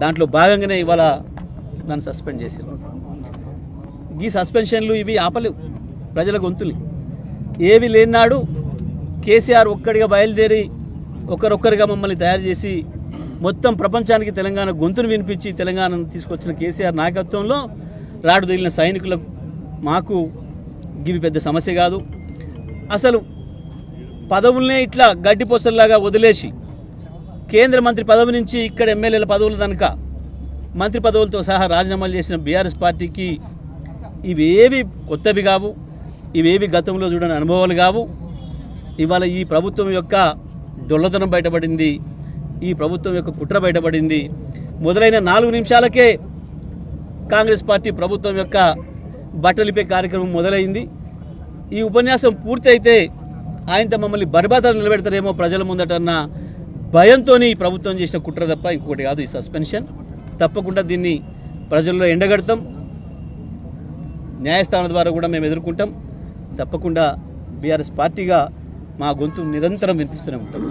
దాంట్లో భాగంగానే ఇవాళ నన్ను సస్పెండ్ చేశారు. ఈ సస్పెన్షన్లు ఇవి ఆపలేవు. ప్రజల గొంతులు. ఏవి లేనాడు కేసీఆర్ ఒక్కడిగా బయలుదేరి ఒకరొక్కరిగా మమ్మల్ని తయారు చేసి మొత్తం ప్రపంచానికి తెలంగాణ గొంతును వినిపించి తెలంగాణను తీసుకొచ్చిన కేసీఆర్ నాయకత్వంలో రాడు తగిలిన సైనికులకు మాకు గివి పెద్ద సమస్య కాదు. అసలు పదవుల్నే ఇట్లా గడ్డిపోసల్లాగా వదిలేసి కేంద్ర మంత్రి పదవి నుంచి ఇక్కడ ఎమ్మెల్యేల పదవులు కనుక మంత్రి పదవులతో సహా రాజీనామాలు చేసిన బీఆర్ఎస్ పార్టీకి ఇవేవి కొత్తవి కావు ఇవేవి గతంలో చూడని అనుభవాలు కావు. ఇవాళ ఈ ప్రభుత్వం యొక్క డొల్లతనం బయటపడింది ఈ ప్రభుత్వం యొక్క కుట్ర బయటపడింది. మొదలైన నాలుగు నిమిషాలకే కాంగ్రెస్ పార్టీ ప్రభుత్వం యొక్క బట్టలిపే కార్యక్రమం మొదలైంది. ఈ ఉపన్యాసం పూర్తయితే ఆయనతో మమ్మల్ని బర్బాదాలు నిలబెడతారేమో ప్రజల ముందటన్న భయంతో ఈ ప్రభుత్వం చేసిన కుట్ర తప్ప ఇంకొకటి కాదు ఈ సస్పెన్షన్ తప్పకుండా దీన్ని ప్రజల్లో ఎండగడతాం. న్యాయస్థానం ద్వారా కూడా మేము ఎదుర్కొంటాం. తప్పకుండా బీఆర్ఎస్ పార్టీగా మా గొంతు నిరంతరం వినిపిస్తూనే ఉంటాం.